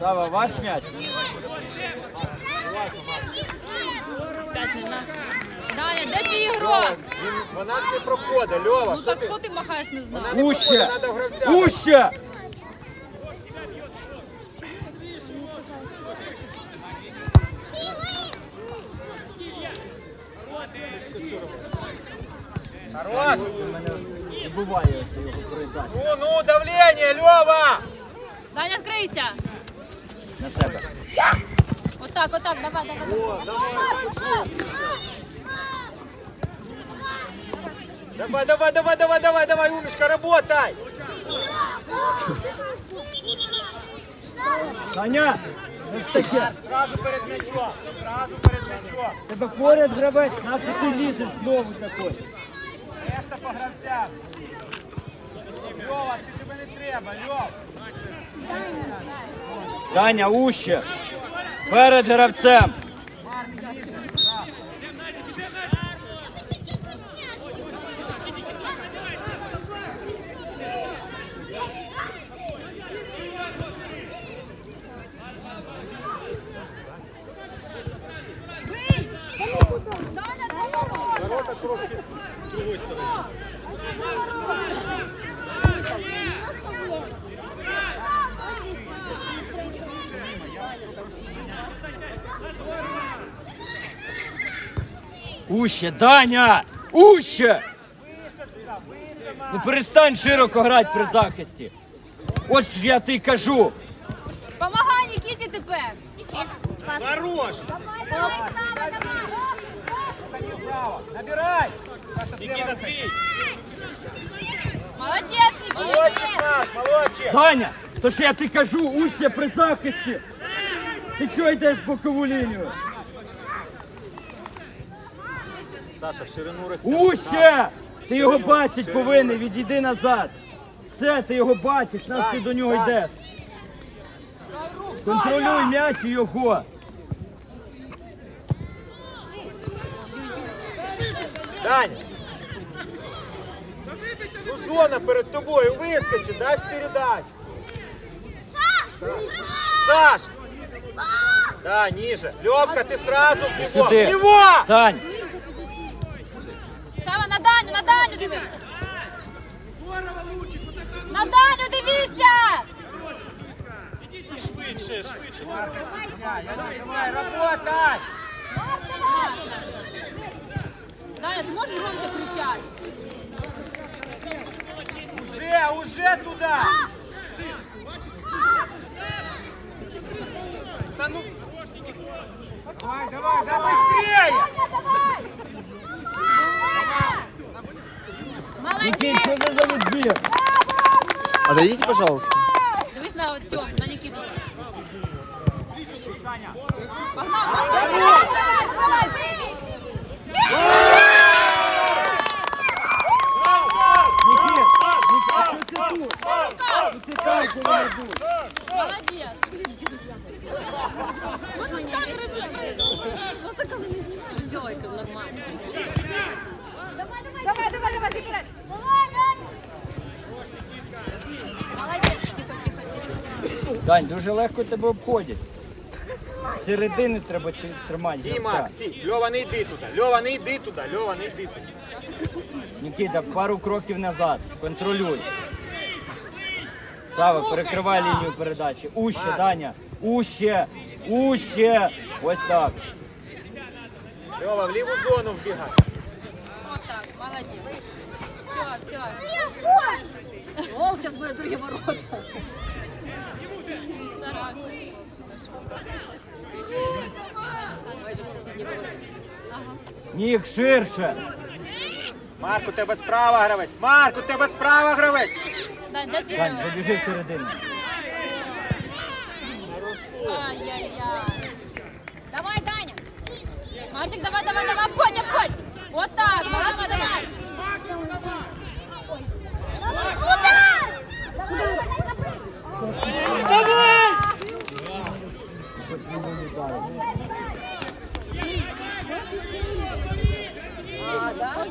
Сава, ваш м'яч? П'ять не наш. Даня, де ти ігрок? Вона ж не проходить, Льова. Ну що так ти? що ти махаєш, не знаю. не Уще! проходить, надо гравця. Уще! Хорош! Не буває ось його проїжджати Ну, ну, давление, Льова! Даня, відкрийся. На себе. Отак, отак, давай, давай. давай. Давай, давай, давай, давай, давай, давай, умничка, работай! Саня! Сразу перед мячом, сразу перед мячом. Тебе поряд гравець, нащо ти лізеш знову такой? Решта по гравцям. Льова, ти тебе не треба, Льов. Даня, уще! Перед гравцем! Уще, Даня! Уще! Ну перестань широко грати при захисті. От ж я ти кажу. Помагай Нікіті тепер. Хорош! Набирай! Саша, слева твій. Молодець, Марк, молодчик. Даня, то що я ти кажу, уще при захисті. Ти чого йдеш в бокову лінію? Саша, в ширину росте. Уще! Ти його бачить повинен, відійди назад. Все, ти його бачиш, нас ти до нього йдеш. Контролюй м'яч і його. Даня. Ну, зона перед тобою, вискочи, дай передачу. Саш! Да, ниже. Левка, ты сразу в него. Сюди. Него! Тань, на Даню, дивись. На Даню дивіться. Я не знаю, работай! Даня, ти можеш громче кричати? Уже, уже туда! Да ну... Давай, давай, да быстрее! Нікіт, а що ти тут? Ну ти там повинен бути. Молодець. Можна з камери ж прийду. Музика не знімає. Все, як нормально. Давай, давай, давай, забирай. Молодець, Дань, дуже легко тебе обходять. Середини треба чи- тримати. Стій. Макс, стій. Льова, не йди туди. Льова, не йди туди. Льова, не йди туди. Нікіта, пару кроків назад. Контролюй. Сава, перекривай лінію передачі. Уще, Даня. Уще. Уще. Ось так. Льова, в ліву зону вбігай. Так, молодец. Все, все. Гол сейчас будет другие ворота. Давай. Нік ширше. Марк, у тебе справа гравець. Марк, у тебе справа гравець. Дань, дай ты Дань, забіжи в середину. Ай-яй-яй. Давай, Даня. Мальчик, давай, давай, давай, обходь, обходь. Вот так, молодец. Давай. Давай! А, да?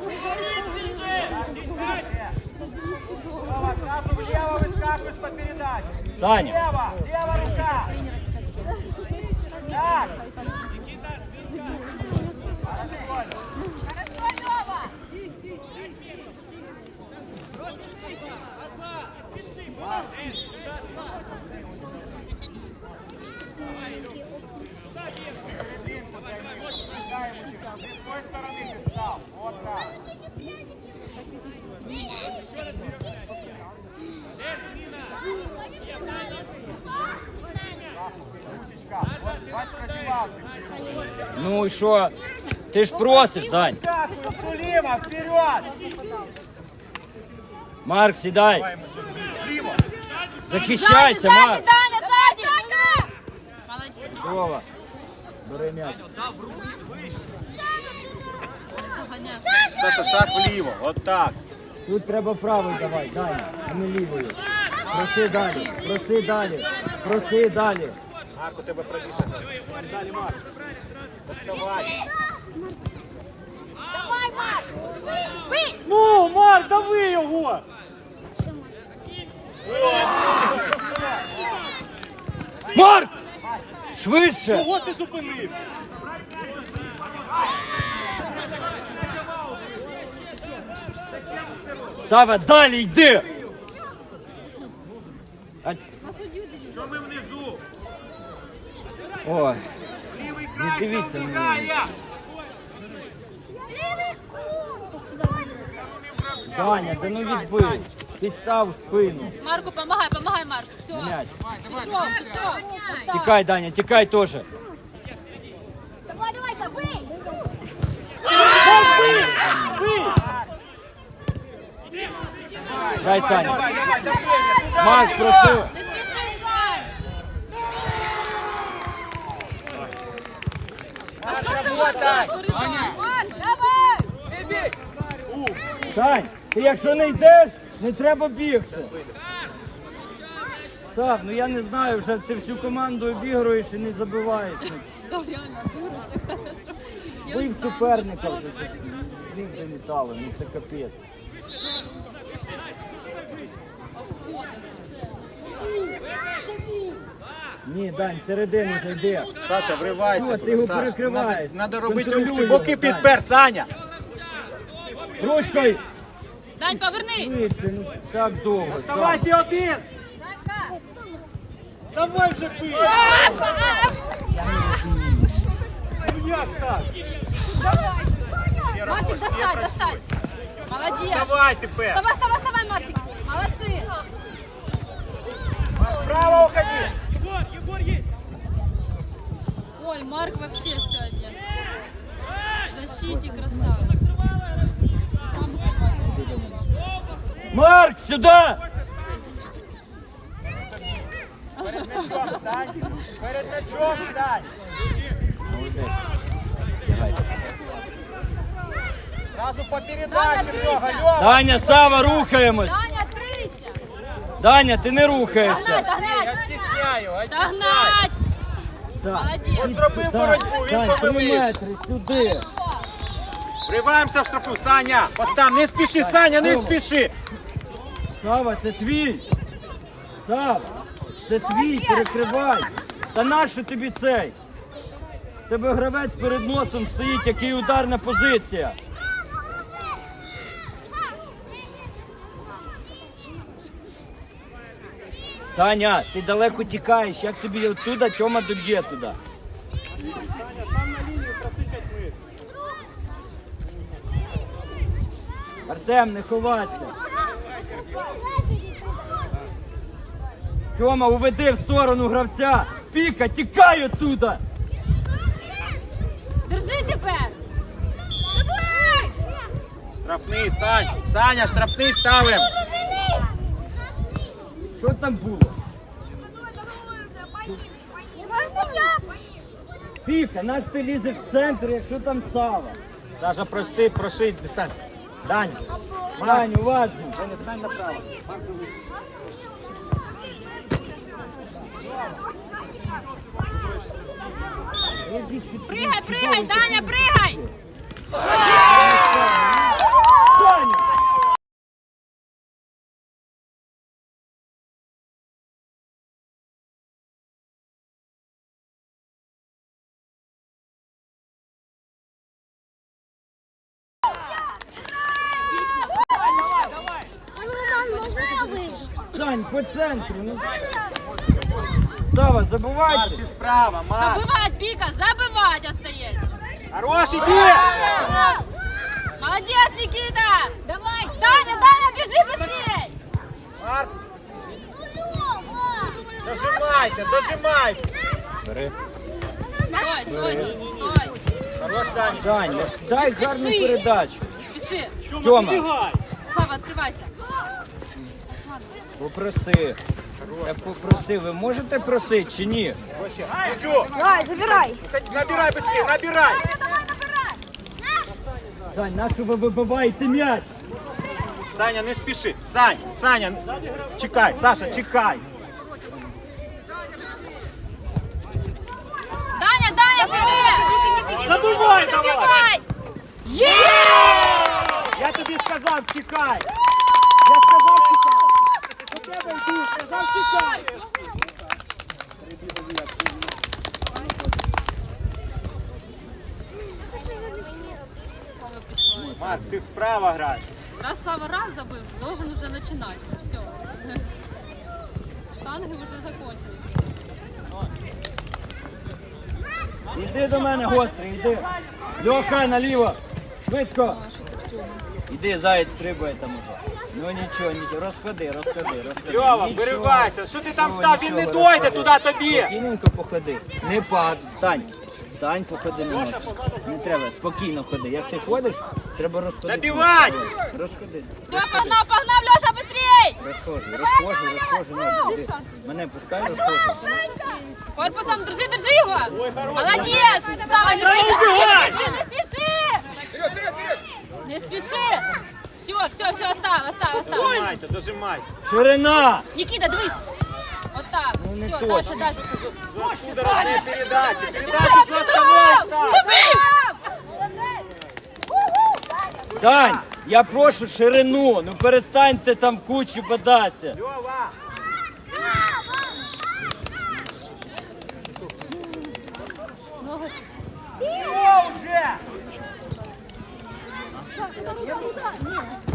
Лево выскакиваешь по передаче. Саня. Лево, лево рука. Так. Хорошо, Лева. Назад. Ну и що? Ты ж просишь Дань. Марк, сідай. Захищайся, Сзади, Марк. Даня, сзади! Молодец. Здорово. Бери м'яч. Саша, шаг вліво. От так. Тут треба правою давай, Даня, а не лівою. Проси далі, проси далі, проси далі. Марк, у тебе правіше. Далі, Марк. Доставай. Давай, Марк! Ну, Марк, дави його! Марк! Швидше! Чого ти зупинився? Сава, далі йди! А... Що ми внизу? Ой, Лівий не край дивіться на мене. Даня, да ну відбий. Підстав спину. Марку, помогай, помогай, Марк. Все. М'яч. Все, все. Тікай, Даня, тікай теж. Давай, давай! Дай, Саня. Давай, давай, давай, Марк. Не Сань! А що це у вас за коридор? Марк, давай! Сань, ти якщо не йдеш, не треба бігти. Сав, ну я не знаю, вже ти всю команду обігруєш і не забиваєш. Да, реально, дура, це хорошо. Я Бив ж знаю, суперника що вже. це. Їх залітали, ну це капець. Ні, Дань, середину зайди. Саша, вривайся Що, ти його перекриваєш? Надо, надо робити Контролюй рух, ти його, боки Дань. підпер, Саня! Ручкою! Дань, повернись! Швидше, ну так довго. Давайте один! Давай вже пий! Ну як так? Ще раз, Мальчик, всі достань, достань! Молодец! Давай тепер! Вставай, вставай, вставай, Марчик! Молодцы! Право уходи! Ой, Марк вообще сегодня. Защите красава. Марк, сюди! Перед м'ячом стань! Перед м'ячом стань! Молодець. По передачі в нього, Льова! Даня, Сава, рухаємось! Таня, трыся! Даня, ти не рухаєшся. догнать! Оттісняю, оттісняю! Догнать! Молодец! От зробив боротьбу, він помилився! метри, сюди. Вриваємося в штрафу, Саня! Постав, не спіши, Саня, не спіши! Сава, це твій. Сава, це твій, перекривай. Та нащо тобі цей? Тебе гравець перед носом стоїть, який ударна позиція. Таня, ти далеко тікаєш, як тобі оттуда, Тьома доб'є туди. Артем, не ховайся. Тьома, уведи в сторону гравця. Піка, тікай оттуда. Держи тепер! Давай! Штрафний, Сань! Саня, штрафний ставим! Що там було? Піка, наш ти лізеш в центр, якщо там Сава. Саша, прости, проши дистанцію. Дань, Дань, уважно. Женя, стань направо. Прыгай, прыгай, Даня, прыгай! Сань, по центру. Ну. Сава, забувайте. Марк, справа, Марк. Забывать, Пика, забывать остается! Хорош, иди! Молодец, Никита! Давай! Даня, Даня, бежи быстрее! Марк, дожимайте, дожимайте. Бери. Стой, стой, тут, стой. Хорош, Саня. Жань, ну, дай гарну Спіши. передачу. Спіши. Тьома, Сава, відкривайся. попроси. Я попросив, ви можете просити чи ні? Давай, забирай. Набирай быстрее, набирай. Жань, на що ви вибиваєте м'яч? Саня, не спіши. Сань, Саня, чекай, Саша, чекай. Даня, Даня, де? Забивай давай. Є! Я тобі сказав, чекай. Я сказав, чекай. До тебе йду, сказав, чекай. Мат, ти справа граєш. Раз Сава раз забив, должен уже начинать. Все. Штанги вже закончились. Іди до мене, гострий, іди. Льоха, наліво. Швидко. Іди, заяць стрибає там уже. Ну нічого, нічого, розходи, розходи, розходи. Льова, Нічого. виривайся. Що ти там став? Він не нічого, дойде розходи. туди тобі. Спокійненько походи. Не пад, стань. Стань, походи не можеш. Не треба, спокійно ходи. Якщо ходиш, треба розходити. Забивать! Розходи. Все, погнал, погнал, Леша, быстрей! Розхожу, розхожу, розхожу. Ну, іди. Мене пускай розхожу. Корпусом держи, держи його! Молодець! Сава, не спіши! Не спіши! Не спіши! Все, все, все, остав, остав, остав. Дожимайте, дожимайте. Ширина! Нікіта, дивись! Отак. Ну, не Все, точно. дальше, дальше. Судорожные передачи. Передачи просто ноль, Дань, я прошу ширину, ну перестаньте там в кучі бодатися. Льова. О, уже! Побежали!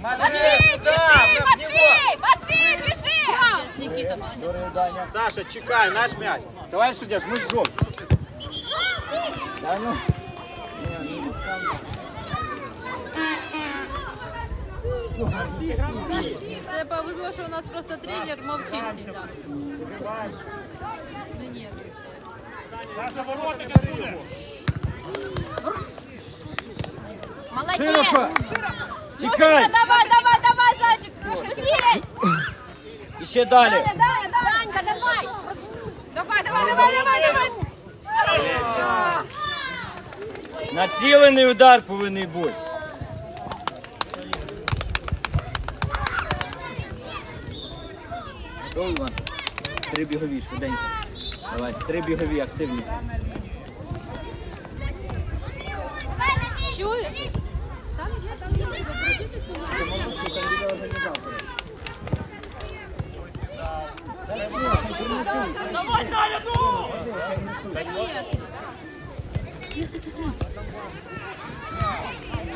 Матвей, Матвей, сюда, бежи! в него. Матвей, Матвей, бежи! Никита, молодец. Саша, чекай, наш мяч. Товарищ судья, мы ждем. Да ну. Це повезло, що у нас просто тренер мовчить завжди. Не нервничає. Молодець! Широко! Тікай! давай, давай, давай, зайчик! Быстрей! І ще далі. Даня, Данька, давай! Давай, давай, давай, давай, давай! Націлений удар повинен бути. Готовий, Іван? Три бігові, швиденько. Давай, три бігові, активні. Чуєш? Конечно.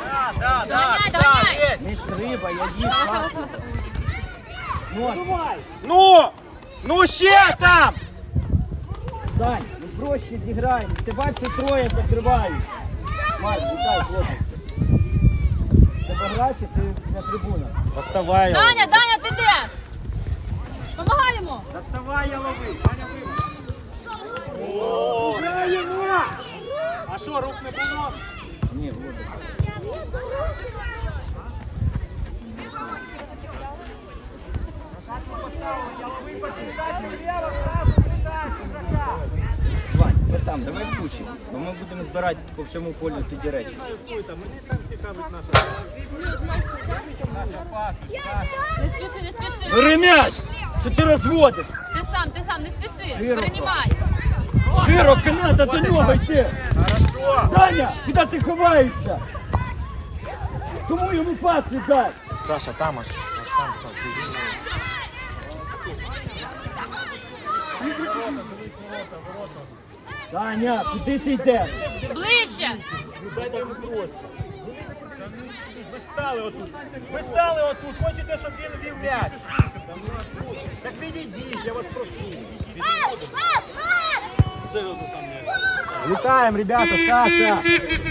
Да, да, да, да, Сава. Ну, Ну, ще там. Дань, ну проще зіграємо. Ти бачиш, троє закривають. Марк, вітай, хлопець. Грачі, ти на трибунах. Доставай. Даня, Даня, ти де? Помагай йому. Доставай я лови. Даня вибив. О, Граємо! А що, рук не було? Ні, буде. Вань, ви там, давай в кучі, бо ми будемо збирати по всьому полю тоді речі. Не спіши, не спіши. Бери м'яч! Що ти розводиш? Ти сам, ти сам, не спіши. Широко. Приймай. Широко до нього йти! Хорошо. Таня, куди ти ховаєшся? Кому йому пас віддай? Саша, там аж. Таня, куди ти йдеш? Ближче. Ви стали отут. Ви стали отут. Хочете, щоб він вів м'яч. Так відійдіть, я вас прошу. Літаємо, ребята, Саша.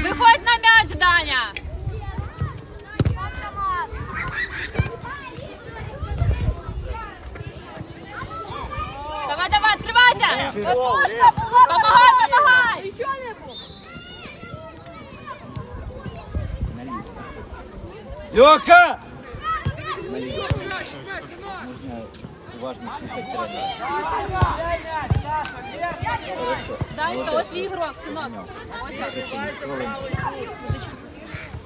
Виходь на м'яч, Даня. Пушка Помогай, помогай. Льоха! Можна уважно слухати тренера. Данечка, ось твій ігрок, синок. Ось.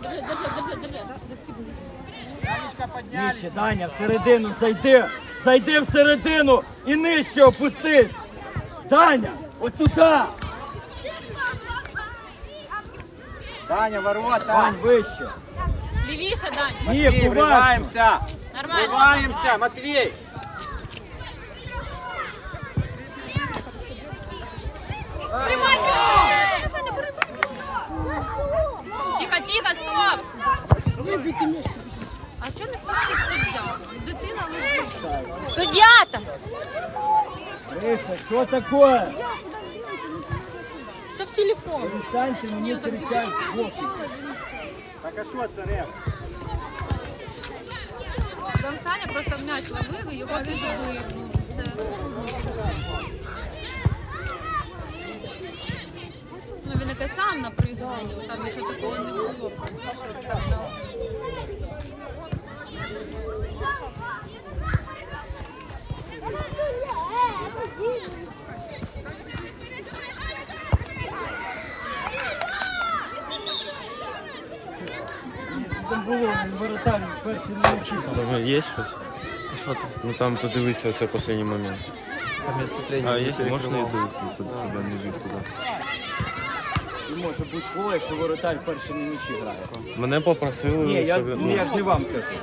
Держи, держи, держи, держи. Даня, всередину зайди. Зайди всередину і нижче опустись. Даня, отуда. Даня, ворота. Дань, вище. Лівіше, Дань. Ні, Матвій, поважно. вриваємося. Нормально. Вриваємося, Матвій. Тихо, тихо, стоп. А чого не свистить суддя? Дитина лежить. Суддя там. Гриша, що таке? Та в телефон. Перестаньте мені кричати в. Так а що це? Там Саня просто м'яч ловив і його. Це... Ну, він яке сам напригав, там нічого такого не було. Просто що там, да. Там було воротар перший не вчив. Там є щось? Що там? Ну там подивися це останній момент. Там місце тренера. А якщо можна йти, щоб не жив туди. Не може бути гол, якщо воротар перший на м'ячі грає. Мене попросили, Ні, я, щоб ну, я ж не вам кажу.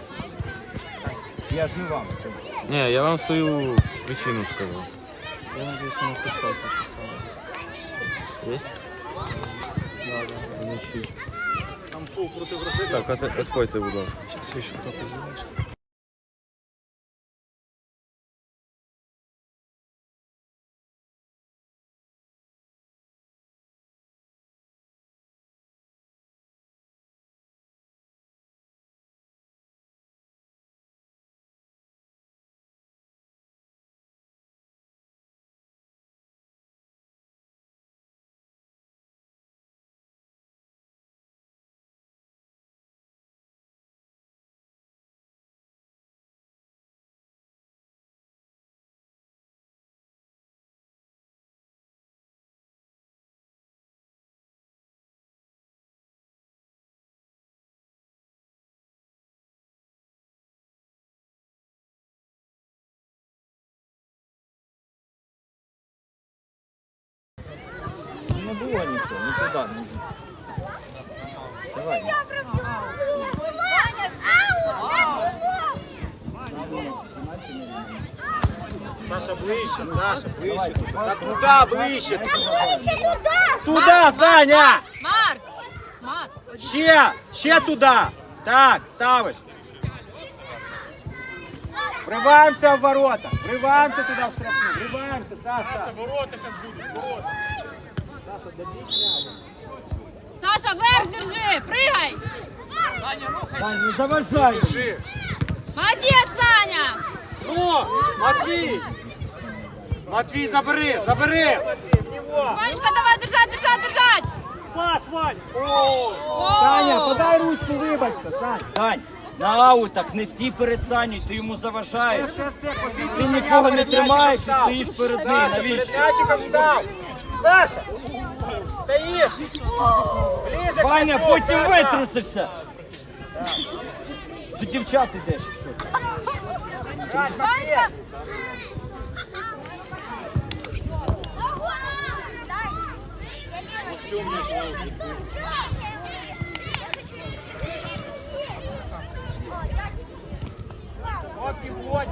Я ж не вам кажу. Ні, я вам свою причину скажу. Я хоч щось написало. Є? Да, да. Вночі. Так, от, відходьте, будь ласка. Сейчас я так только сделаешь. Не було нічого, ні туди, ні. Давай. Саша, ближче, Саша, ближче туди. Так куди ближче? Туди, Саня! Марк! Марк! Ще, ще туди. Так, ставиш. Вриваємося в ворота. Вриваємося туди в штрафну. Вриваємося, Саша. Саша, вверх держи! Пригай! Дань, не заважай. Держи. Молодець, Саня! Ну, Матвій. Матвій, забери, забери. Ванечка, давай держать, держать, держать! Пас, Вань. О! Саня, подай ручку, вибачся, Саня. Дань, на аутах не стій перед Саню, ти йому заважаєш. Ти нікого не тримаєш і стоїш перед ним. Саша, Навіщо? перед м'ячиком став. Саша, стоїш. Ближе к Ваня, м'ячу, потім Саша. витрусишся. До дівчат ідеш. Що? ти? Так, Матвій. Вот пивотик.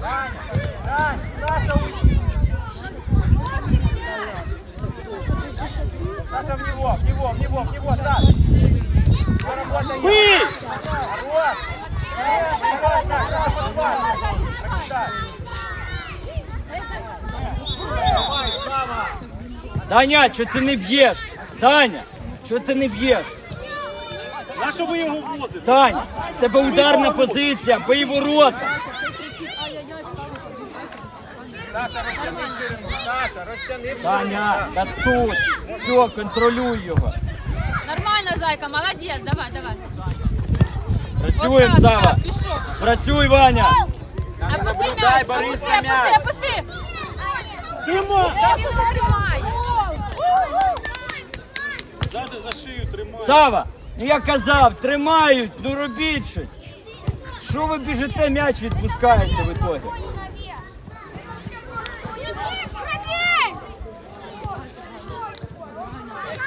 Даня, Даня, Саша уйди. Саша, в него, в него, в него, в него, Саш. Все. Вы! Вот. Что ты не бьешь? Таня, что ты не бьешь? На що ви його влозите? Тань, тебе ударна позиція, бий ворота. Саша, розтягни ширину. Саша, розтягни ширину. Таня, та тут. Все, контролюй його. Нормально, зайка, молодець, давай, давай. Працюємо, От так, Сава. так, пішов. Працюй, Ваня. Опусти м'яч, Борис, опусти, на м'яч. опусти, опусти. Тимо! Та він не тримає. Ззади за шию тримай. Сава, ну я казав, тримають, ну робіть щось. Що ви біжите, м'яч відпускаєте в ітогі?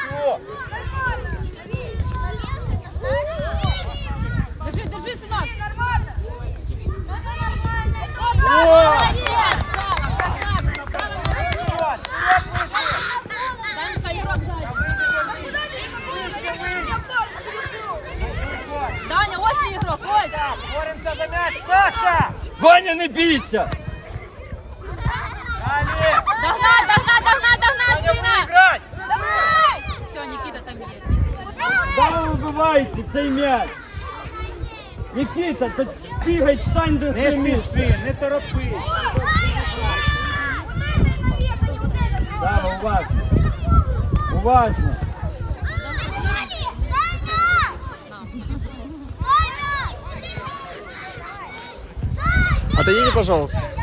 Що? Держи, держи, синок. О! Данька, ігрок ззаді. Даня, ось твій ігрок, ось. Боремося за м'яч, Саша! Ваня, не бійся! Далі! Догнать, догнать, догнать, догнать, Саня, сина. виграть! Все, Никита там є. Да вибивайте цей м'яч! Нікіта, та бігай, стань до Не спіши, не торопи. Сава, уважно. Уважно. Отойдите, пожалуйста.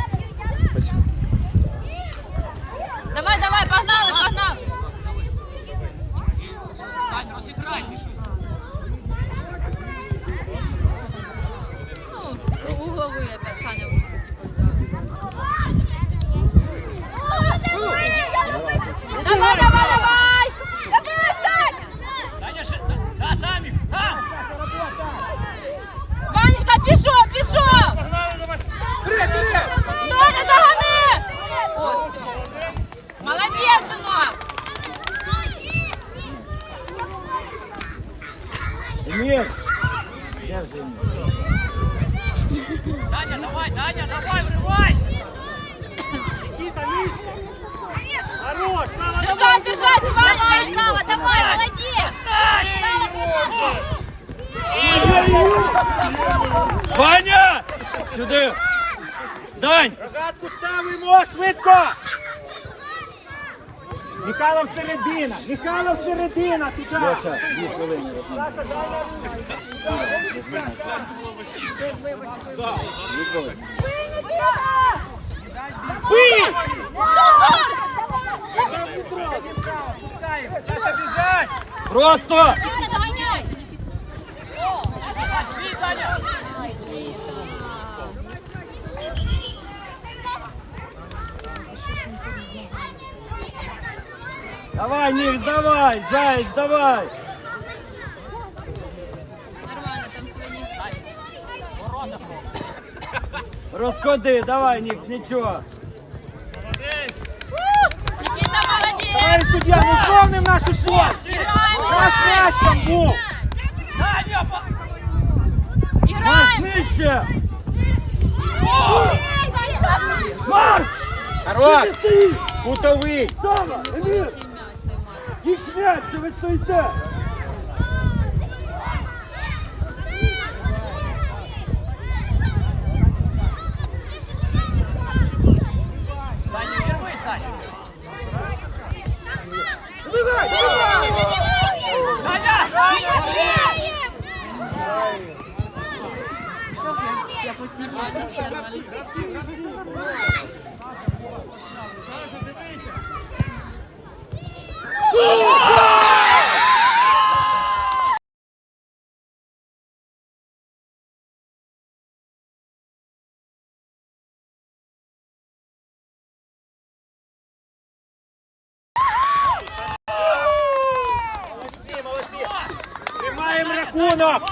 Середина, Михайлов середина, туди! Леша, дві хвилини. Дві дай на руку. Саша, біжать! Просто! Давай, Ник, давай! Заяц, давай! Нормально, там свині. Розходи, давай, Ник, нічого. Никита, молодець! Товариш суддя, не зовним нашу шот! Наш м'яч там був! Марш Играем! нижче! Марш! Хорош! Ти стоїш! Кутовий! Сава! Емір! Їх князь, ви стоїте!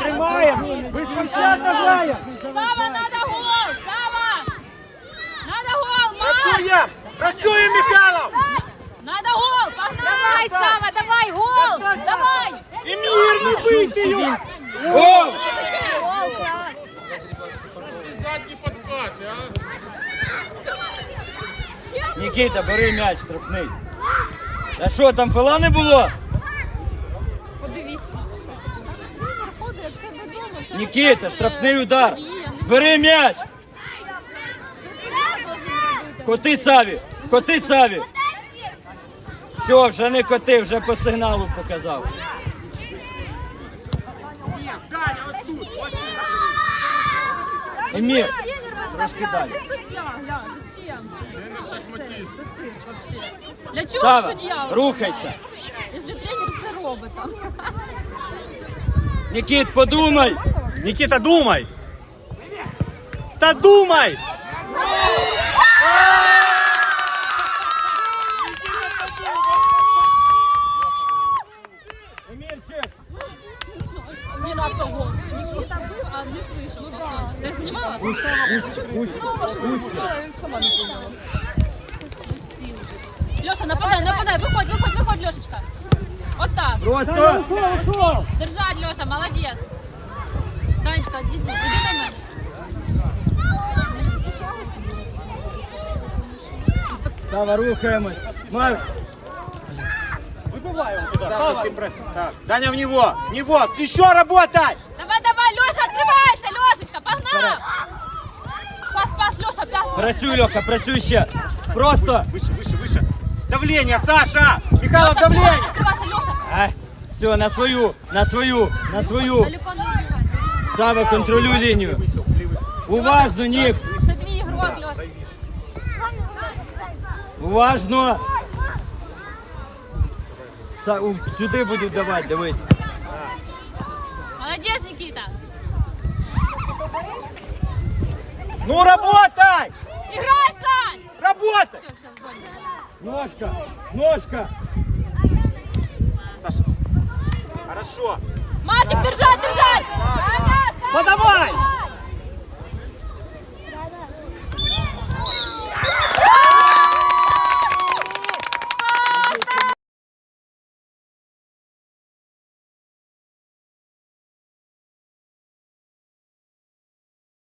Тримаємо! Безпощадно граємо! Сава, надо гол! Сава! Надо гол, Марк! Працюємо, Михайлов! Надо гол! Погнали! Давай, Сава, давай, гол! Давай! Емір, не бийте його! Гол! Нікіта, бери м'яч штрафний. А що, там фола не було? Нікіта, штрафний удар. Бери м'яч. Коти Саві, коти Саві. Все, вже не коти, вже по сигналу показав. Емір, Трошки далі. Для чого Сава, суддя? рухайся. Якщо тренер все робить там. Нікіт, подумай. Никита, думай! Та думай! Емірчик, Не на того. Нікіта бив, а не вийшов. Ти знімала? Ну, він сама не поняла. Льоша, нападай, нападай, виходь, виходь, виходь, Льошечка. От так. просто. Держать, Льоша, молодець. Танечка, іди, іди до мене. Сава, рухаємось. Марк, Выбывай его туда. Саша, ты про- Так, Даня в него! В него! Еще работай! Давай, давай, Леша, открывайся, Лешечка, погнал! Пас, пас, Леша, пас. працюй, Льоха, працюй ще. Просто. Выше, выше, выше! Давление, Саша! Михайлов, Леша, давление! открывайся, Леша. Ай, все, на свою, на свою, на свою. Далеко не убегай. Сава, контролюй лінію. Уважно, Нік. Це твій ігрок, Леша. Уважно. Са- у, Сюди будуть давати, дивись. Молодець, Никита. Ну работай! Играй, Сань. Работай! Все, все, в зоні. Ножка, ножка. Саша, хорошо. Мальчик, держать, держать. Подавай!